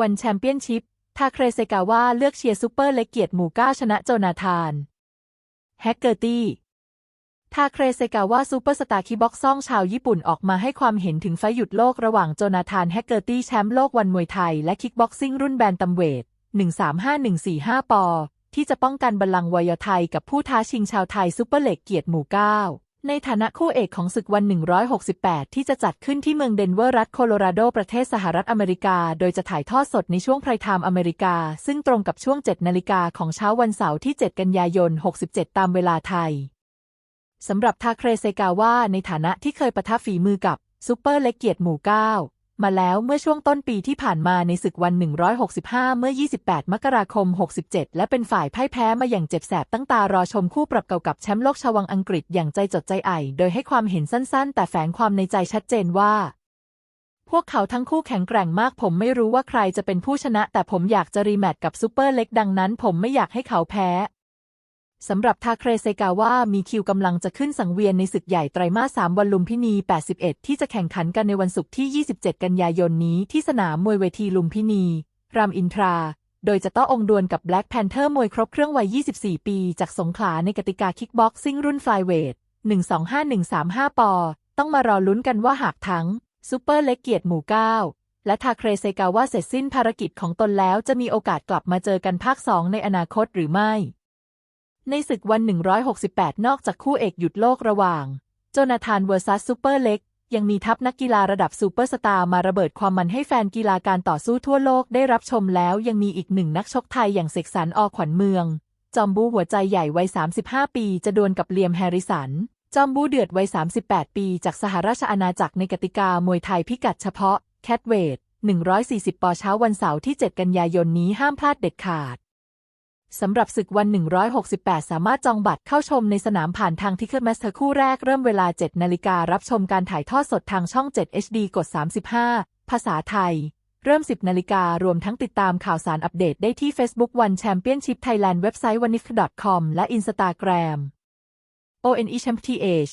วันแชมเปี้ยนชิพทาเครเซกาวะเลือกเชียร์ซูเปอร์เลกเกียรติหมู่เก้าชนะโจนาธาน แฮกเกอร์ตี้ทาเครเซกาวะซูเปอร์สตาร์คีบ็อกซ่องชาวญี่ปุ่นออกมาให้ความเห็นถึงไฟหยุดโลกระหว่างโจนาธานแฮกเกอร์ตี้แชมป์โลกวันมวยไทย และคิกบ็อกซิ่งรุ่นแบนตัมเวท 135145 ปอ ที่จะป้องกันบัลลังก์วอยไทยกับผู้ท้าชิงชาวไทยซูเปอร์เลกเกียรติหมู่เก้า ในฐานะคู่เอกของศึกวัน 168 ที่จะจัดขึ้นที่เมืองเดนเวอร์รัฐโคโลราโดประเทศสหรัฐอเมริกา โดยจะถ่ายทอดสดในช่วงไพรไทม์อเมริกา ซึ่งตรงกับช่วง 7 นาฬิกาของเช้าวันเสาร์ที่ 7 กันยายน 67 ตามเวลาไทย สำหรับทาเครเซกาวะในฐานะที่เคยปะทะฝีมือกับซูเปอร์เล็กเกียรติหมู่ 9 มาแล้วเมื่อช่วงต้นปีที่ผ่านมาในศึกวัน 165 เมื่อ 28 มกราคม 67 และเป็นฝ่ายพ่ายแพ้มาอย่างเจ็บแสบตั้งตารอชมคู่ปรับเก่ากับแชมป์โลกชาววังอังกฤษอย่างใจจดใจไอโดยให้ความเห็นสั้นๆ แต่แฝงความในใจชัดเจนว่า พวกเขาทั้งคู่แข็งแกร่งมาก ผมไม่รู้ว่าใครจะเป็นผู้ชนะ แต่ผมอยากจะรีแมตช์กับซูเปอร์เล็กดังนั้น ผมไม่อยากให้เขาแพ้ สำหรับทาเครเซกาวะมีคิวกำลังจะขึ้นสังเวียนในศึกใหญ่ไตรมาส3วันลุมพินี 81 ที่จะแข่งขันกันในวันศุกร์ที่ 27 กันยายนนี้ที่สนามมวยเวทีลุมพินี รามอินทรา โดยจะต้ององดวลกับ Black Panther มวยครบเครื่องวัย 24 ปี จากสงขลาในกติกาคิกบ็อกซิ่งรุ่นฟลายเวท 125135 ปอ ต้องมารอลุ้นกันว่าหากทั้งซูเปอร์เล็กเกียรติหมู่ 9 และทาเครเซกาวะเสร็จสิ้นภารกิจของตนแล้วจะมีโอกาสกลับมาเจอกันภาค 2 ในอนาคตหรือไม่ ในศึกวัน 168 นอกจากคู่เอกหยุดโลกระหว่าง โจนาธานเวอร์ซัสซูเปอร์เล็ก ยังมีทัพนักกีฬาระดับซูเปอร์สตาร์มาระเบิดความมันให้แฟนกีฬาการต่อสู้ทั่วโลกได้รับชมแล้วยังมีอีกหนึ่งนักชกไทยอย่างเสกสรรอขวัญเมือง จอมบูหัวใจใหญ่วัย 35 ปี จะดวลกับเลียมแฮริสัน จอมบูเดือดวัย 38 ปี จากสหราชอาณาจักรในกติกามวยไทยพิกัดเฉพาะแคทเวท140 ปอเช้าวันเสาร์ที่ 7 กันยายนนี้ห้ามพลาดเด็ดขาด สำหรับศึกวัน 168 สามารถจองบัตรเข้าชมในสนามผ่านทางทิ c เก t ร์ a สเตอร์คู่แรกเริ่มเวลา 7 นาฬิการับชมการถ่ายทอดสดทางช่อง 7 HD กด 35 ภาษาไทย เริ่ม 10 นาฬิการวมทั้งติดตามข่าวสารอัปเดตได้ที่ Facebook One Championship Thailand เว็บไซต์ w a n i f com และ Instagram ONE Champ TH